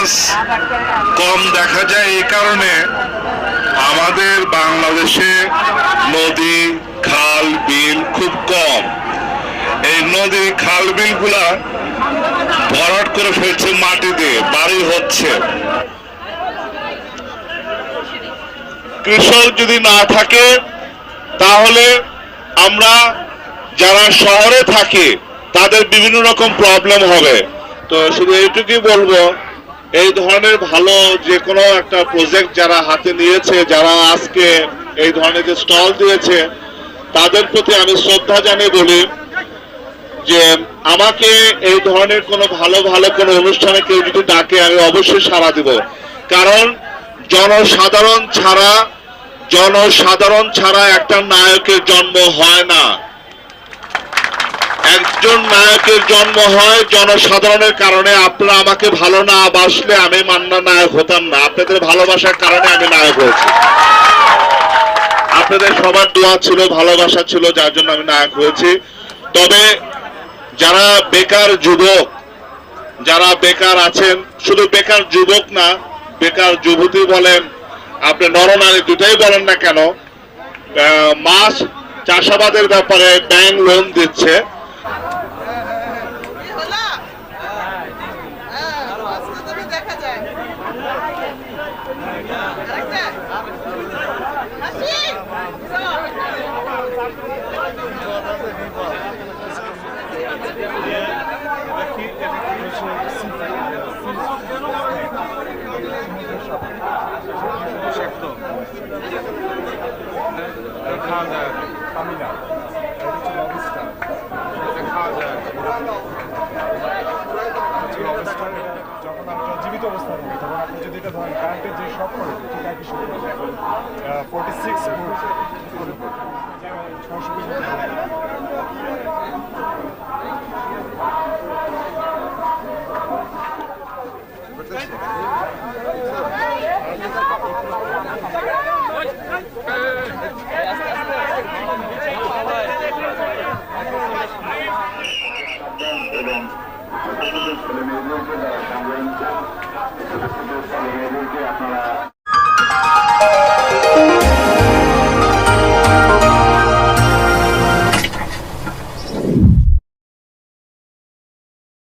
মাছ কম দেখা যায় এই কারণে আমাদের বাংলাদেশে নদী, খাল, বিল খুব কম। এই নদী, খাল, বিলগুলা ভরাট করে ফেলছে মাটি দিয়ে বাড়ি হচ্ছে। কৃষক যদি না থাকে, তাহলে আমরা যারা শহরে থাকি, তাদের বিভিন্ন রকম প্রবলেম হবে। তো শুধু এইটুকুই বলব এই ধরনের ভালো যে কোনো একটা প্রজেক্ট যারা হাতে নিয়েছে, যারা আজকে এই ধরনের যে স্টল দিয়েছে, তাদের প্রতি আমি শ্রদ্ধা জানিয়ে বলি যে আমাকে এই ধরনের কোনো ভালো ভালো কোনো অনুষ্ঠানে কেউ যদি ডাকে, আমি অবশ্যই সাড়া দিব। কারণ জনসাধারণ ছাড়া জনসাধারণ ছাড়া একটা নায়কের জন্ম হয় না। একজন নায়কের জন্ম হয় জনসাধারণের কারণে। আপনারা আমাকে ভালো না বাসলে আমি মান্না নায়ক হতাম না। আপনাদের ভালোবাসার কারণে আমি নায়ক হয়েছি। আপনাদের সবার দোয়া ছিল, ভালোবাসা ছিল, যার জন্য আমি নায়ক হয়েছি। তবে যারা বেকার যুবক, যারা বেকার আছেন, শুধু বেকার যুবক না, বেকার যুবতী বলেন, আপনি নরনারী দুটাই বলেন না কেন মাছ চাষাবাদের ব্যাপারে ব্যাংক লোন দিচ্ছে। জীবিত অবস্থায় এটা ধরেন কারেন্টের যে করে ঠিক একই শক ফোর্টি সিক্স